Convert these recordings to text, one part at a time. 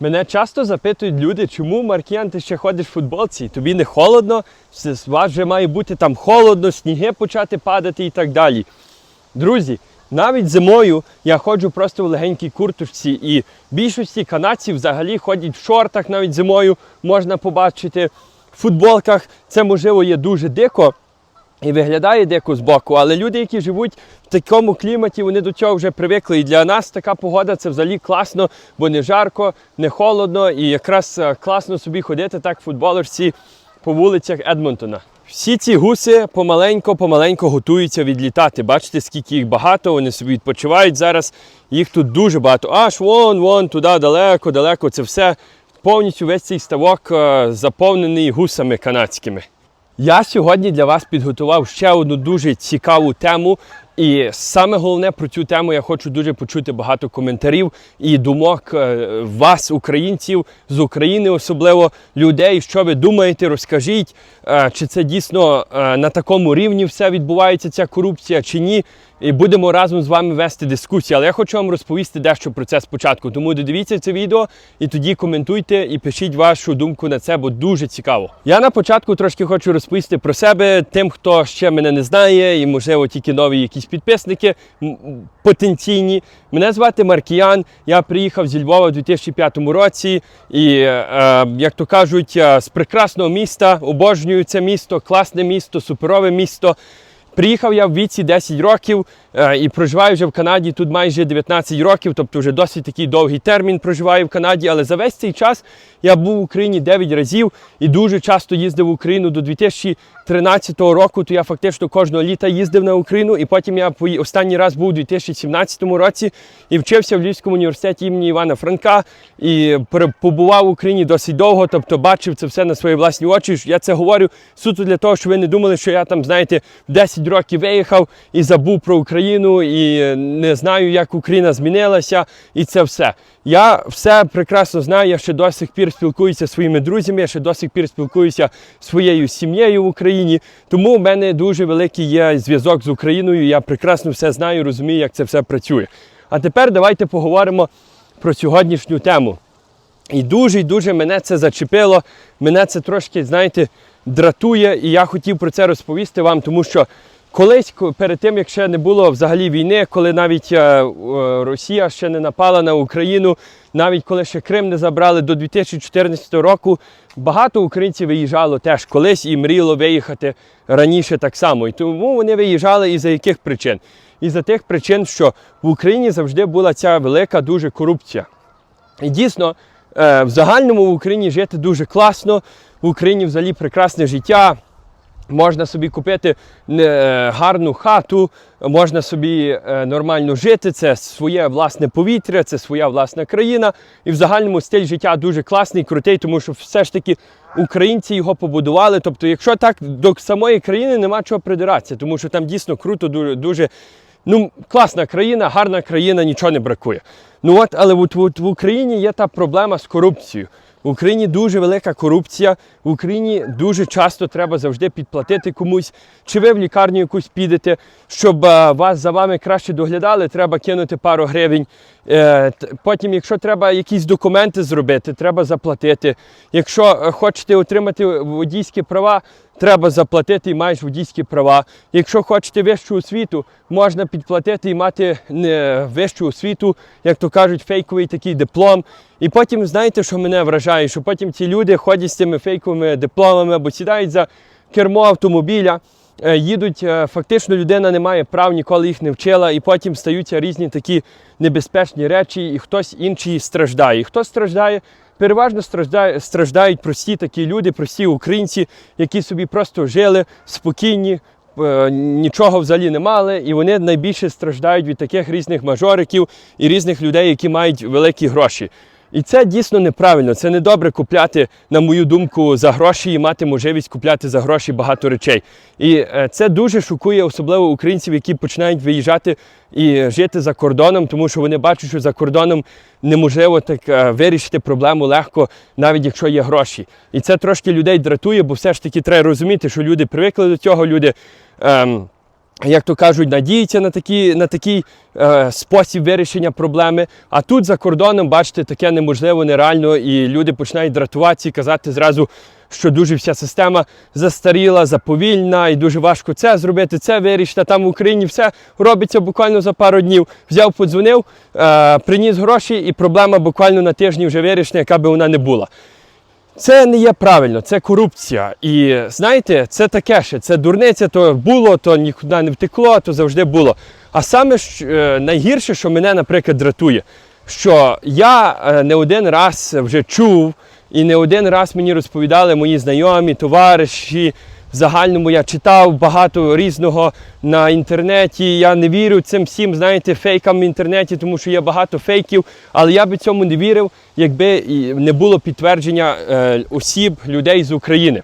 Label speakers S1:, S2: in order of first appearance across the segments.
S1: Мене часто запитують люди, чому Маркіян, ти ще ходиш в футболці, тобі не холодно, з вас вже має бути там холодно, сніги почати падати і так далі. Друзі, навіть зимою я ходжу просто в легенькій курточці, і більшості канадців взагалі ходять в шортах навіть зимою, можна побачити в футболках. Це можливо є дуже дико. І виглядає дико збоку, але люди, які живуть в такому кліматі, вони до цього вже привикли. І для нас така погода це взагалі класно, бо не жарко, не холодно, і якраз е, класно собі ходити так в футболерці по вулицях Едмонтона. Всі ці гуси помаленько, помаленько готуються відлітати. Бачите, скільки їх багато, вони собі відпочивають зараз. Їх тут дуже багато. Аж вон, вон, туди далеко, далеко. Це все повністю весь цей ставок е, заповнений гусами канадськими. Я сьогодні для вас підготував ще одну дуже цікаву тему. І саме головне про цю тему я хочу дуже почути багато коментарів і думок е, вас, українців, з України, особливо людей. Що ви думаєте, розкажіть, е, чи це дійсно е, на такому рівні все відбувається, ця корупція, чи ні. І будемо разом з вами вести дискусію. Але я хочу вам розповісти дещо про це спочатку. Тому додивіться це відео і тоді коментуйте і пишіть вашу думку на це, бо дуже цікаво. Я на початку трошки хочу розповісти про себе тим, хто ще мене не знає, і можливо тільки нові якісь підписники потенційні. Мене звати Маркіян. Я приїхав зі Львова у 2005 році, і е, як то кажуть, е, з прекрасного міста обожнюю це місто, класне місто, суперове місто. Приїхав я в віці 10 років е, і проживаю вже в Канаді тут майже 19 років, тобто вже досить такий довгий термін проживаю в Канаді. Але за весь цей час я був в Україні 9 разів і дуже часто їздив в Україну до 2013 року. То я фактично кожного літа їздив на Україну. І потім я останній раз був у 2017 році і вчився в Львівському університеті імені Івана Франка і побував в Україні досить довго, тобто бачив це все на свої власні очі. Я це говорю суто для того, щоб ви не думали, що я там, знаєте, в 10 років виїхав і забув про Україну, і не знаю, як Україна змінилася, і це все. Я все прекрасно знаю, я ще до сих пір спілкуюся зі своїми друзями, я ще до сих пір спілкуюся зі своєю сім'єю в Україні. Тому в мене дуже великий є зв'язок з Україною. Я прекрасно все знаю, розумію, як це все працює. А тепер давайте поговоримо про сьогоднішню тему. І дуже і дуже мене це зачепило. Мене це трошки, знаєте, дратує, і я хотів про це розповісти вам, тому що колись, перед тим, як ще не було взагалі війни, коли навіть е, е, Росія ще не напала на Україну, навіть коли ще Крим не забрали до 2014 року, багато українців виїжджало теж колись і мріяло виїхати раніше так само. І тому вони виїжджали і за яких причин? І за тих причин, що в Україні завжди була ця велика дуже корупція. І дійсно, е, в загальному в Україні жити дуже класно, в Україні взагалі прекрасне життя. Можна собі купити е, гарну хату, можна собі е, нормально жити. Це своє власне повітря, це своя власна країна. І в загальному стиль життя дуже класний, крутий, тому що все ж таки українці його побудували. Тобто, якщо так до самої країни нема чого придиратися, тому що там дійсно круто, дуже, дуже ну, класна країна, гарна країна, нічого не бракує. Ну от, але от, от в Україні є та проблема з корупцією. В Україні дуже велика корупція. В Україні дуже часто треба завжди підплатити комусь. Чи ви в лікарню якусь підете, щоб е, вас за вами краще доглядали, треба кинути пару гривень. Е, Потім, якщо треба якісь документи зробити, треба заплатити. Якщо е, хочете отримати водійські права, треба заплатити і маєш водійські права. Якщо хочете вищу освіту, можна підплатити і мати не, вищу освіту, як то кажуть, фейковий такий диплом. І потім, знаєте, що мене вражає, що потім ці люди ходять з цими фейковими дипломами або сідають за кермо автомобіля. Е, Їдуть, е, фактично людина не має прав, ніколи їх не вчила, і потім стаються різні такі небезпечні речі, і хтось інший страждає. І хто страждає? Переважно страждає, страждають прості такі люди, прості українці, які собі просто жили спокійні, е, нічого взагалі не мали, і вони найбільше страждають від таких різних мажориків і різних людей, які мають великі гроші. І це дійсно неправильно. Це не добре купляти, на мою думку, за гроші і мати можливість купляти за гроші багато речей. І е, це дуже шокує, особливо українців, які починають виїжджати і жити за кордоном, тому що вони бачать, що за кордоном неможливо так е, вирішити проблему легко, навіть якщо є гроші. І це трошки людей дратує, бо все ж таки треба розуміти, що люди привикли до цього, люди. Ем, як то кажуть, надіються на, такі, на такий е, спосіб вирішення проблеми. А тут за кордоном, бачите, таке неможливо, нереально, і люди починають дратуватися і казати зразу, що дуже вся система застаріла, заповільна, і дуже важко це зробити, це вирішити. Там в Україні все робиться буквально за пару днів. Взяв, подзвонив, е, приніс гроші, і проблема буквально на тижні вже вирішена, яка би вона не була. Це не є правильно, це корупція. І знаєте, це таке ще, це дурниця, то було, то нікуди не втекло, то завжди було. А саме е, найгірше, що мене, наприклад, дратує, що я е, не один раз вже чув, і не один раз мені розповідали мої знайомі, товариші. В загальному я читав багато різного на інтернеті. Я не вірю цим всім, знаєте, фейкам в інтернеті, тому що є багато фейків. Але я би цьому не вірив, якби не було підтвердження е, осіб, людей з України.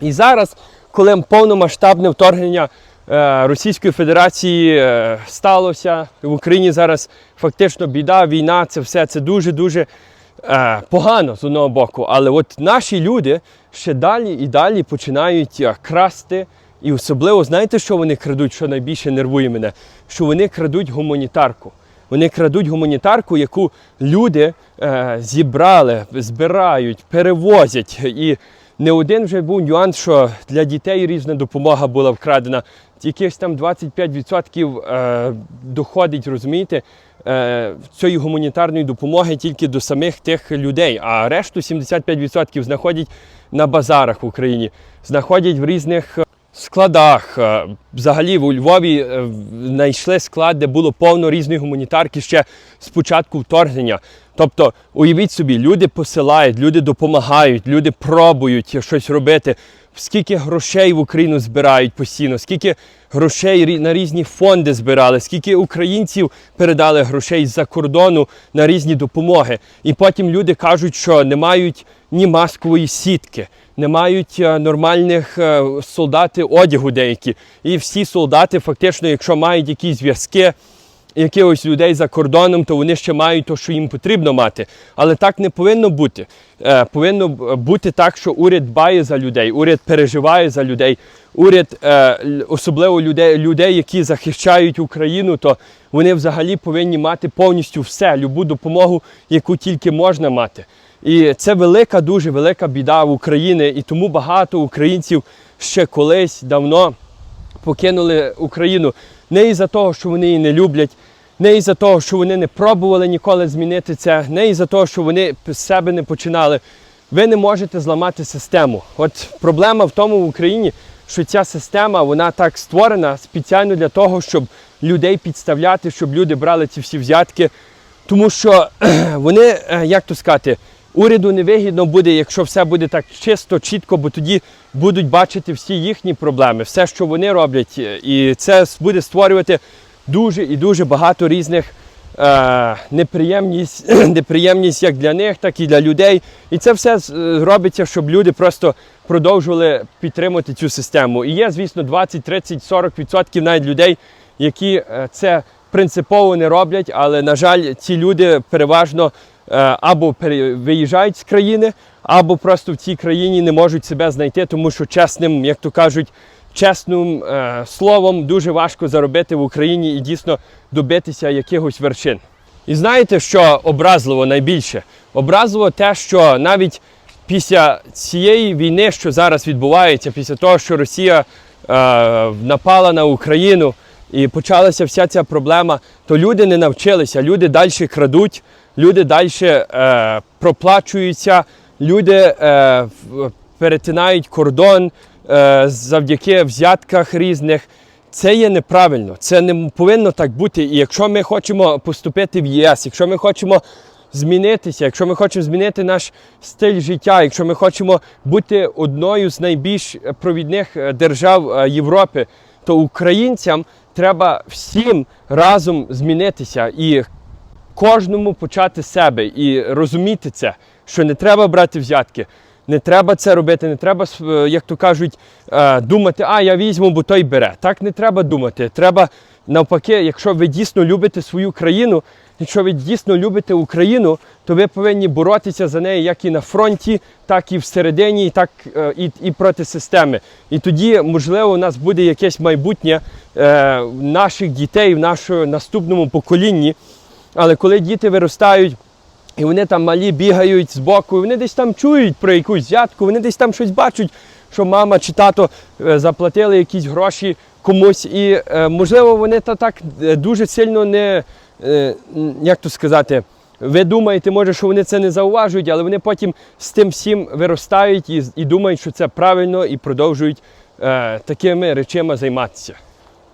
S1: І зараз, коли повномасштабне вторгнення е, Російської Федерації е, сталося в Україні зараз фактично біда, війна, це все це дуже-дуже е, погано з одного боку. Але от наші люди ще далі і далі починають е, красти. І особливо, знаєте, що вони крадуть, що найбільше нервує мене? Що вони крадуть гуманітарку. Вони крадуть гуманітарку, яку люди е, зібрали, збирають, перевозять. І не один вже був нюанс, що для дітей різна допомога була вкрадена. Якихось там 25% е, доходить, розумієте, цієї гуманітарної допомоги тільки до самих тих людей, а решту 75% знаходять на базарах в Україні, знаходять в різних е, складах. Е, Взагалі у Львові е, знайшли склад, де було повно різної гуманітарки ще з початку вторгнення. Тобто, уявіть собі, люди посилають, люди допомагають, люди пробують щось робити. Скільки грошей в Україну збирають постійно, скільки грошей на різні фонди збирали, скільки українців передали грошей з-за кордону на різні допомоги. І потім люди кажуть, що не мають ні маскової сітки, не мають е, нормальних е, солдати одягу деякі. І всі солдати, фактично, якщо мають якісь зв'язки, якихось людей за кордоном, то вони ще мають те, що їм потрібно мати. Але так не повинно бути. Е, повинно бути так, що уряд дбає за людей, уряд переживає за людей. Уряд, е, особливо людей, людей, які захищають Україну, то вони взагалі повинні мати повністю все, любу допомогу, яку тільки можна мати. І це велика, дуже велика біда в Україні, і тому багато українців ще колись давно покинули Україну не із-за того, що вони її не люблять, не із-за того, що вони не пробували ніколи змінити це, не із-за того, що вони з себе не починали. Ви не можете зламати систему. От проблема в тому в Україні, що ця система вона так створена спеціально для того, щоб людей підставляти, щоб люди брали ці всі взятки. Тому що вони, е, як то сказати, уряду невигідно буде, якщо все буде так чисто, чітко, бо тоді будуть бачити всі їхні проблеми, все, що вони роблять, і це буде створювати дуже і дуже багато різних е, неприємність, неприємність як для них, так і для людей. І це все робиться, щоб люди просто продовжували підтримувати цю систему. І є, звісно, 20, 30, 40 відсотків навіть людей, які е, це принципово не роблять, але, на жаль, ці люди переважно або пере- виїжджають з країни, або просто в цій країні не можуть себе знайти, тому що чесним, як то кажуть, чесним е, словом дуже важко заробити в Україні і дійсно добитися якихось вершин. І знаєте, що образливо найбільше? Образливо те, що навіть після цієї війни, що зараз відбувається, після того, що Росія е, напала на Україну і почалася вся ця проблема, то люди не навчилися, люди далі крадуть, люди далі е, проплачуються, люди е, перетинають кордон е, завдяки взятках різних. Це є неправильно, це не повинно так бути. І якщо ми хочемо поступити в ЄС, якщо ми хочемо змінитися, якщо ми хочемо змінити наш стиль життя, якщо ми хочемо бути одною з найбільш провідних держав Європи, то українцям треба всім разом змінитися і кожному почати себе і розуміти це, що не треба брати взятки. Не треба це робити, не треба, е, як то кажуть, е, думати, а я візьму, бо той бере. Так не треба думати. Треба навпаки, якщо ви дійсно любите свою країну, якщо ви дійсно любите Україну, то ви повинні боротися за неї як і на фронті, так і всередині, так е, і, і проти системи. І тоді, можливо, у нас буде якесь майбутнє е, наших дітей в нашому наступному поколінні. Але коли діти виростають, і вони там малі бігають з боку, вони десь там чують про якусь взятку, вони десь там щось бачать, що мама чи тато е, заплатили якісь гроші комусь. І е, можливо, вони та так е, дуже сильно не, як то сказати, ви думаєте, може, що вони це не зауважують, але вони потім з тим всім виростають і, і думають, що це правильно, і продовжують е, такими речами займатися.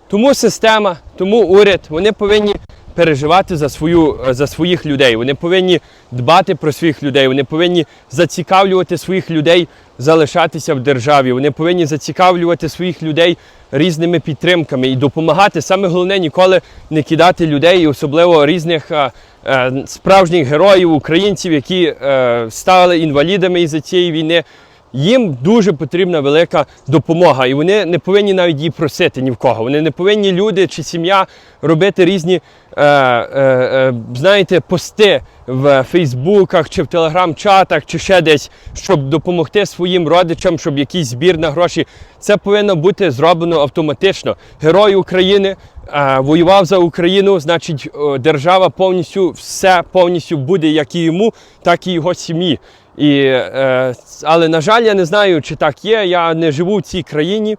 S1: Тому система, тому уряд, вони повинні переживати за, свою, за своїх людей. Вони повинні дбати про своїх людей, вони повинні зацікавлювати своїх людей залишатися в державі. Вони повинні зацікавлювати своїх людей різними підтримками і допомагати. Саме головне ніколи не кидати людей, особливо різних е, е, справжніх героїв, українців, які е, стали інвалідами із-за цієї війни. Їм дуже потрібна велика допомога, і вони не повинні навіть її просити ні в кого. Вони не повинні люди чи сім'я робити різні, е, е, е, знаєте, пости в Фейсбуках чи в телеграм-чатах, чи ще десь, щоб допомогти своїм родичам, щоб якийсь збір на гроші. Це повинно бути зроблено автоматично. Герой України е, воював за Україну, значить, держава повністю все повністю буде як і йому, так і його сім'ї. І, е, але, на жаль, я не знаю, чи так є. Я не живу в цій країні.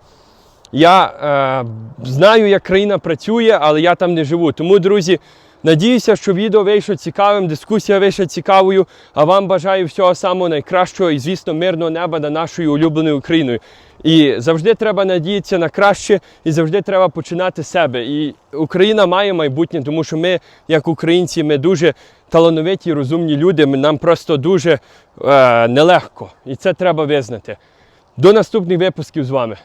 S1: Я е, знаю, як країна працює, але я там не живу. Тому, друзі, надіюся, що відео вийшло цікавим, дискусія вийшла цікавою. А вам бажаю всього самого найкращого і, звісно, мирного неба над нашою улюбленою Україною. І завжди треба надіятися на краще, і завжди треба починати себе. І Україна має майбутнє, тому що ми, як українці, ми дуже талановиті, розумні люди. Нам просто дуже е, нелегко. І це треба визнати. До наступних випусків з вами.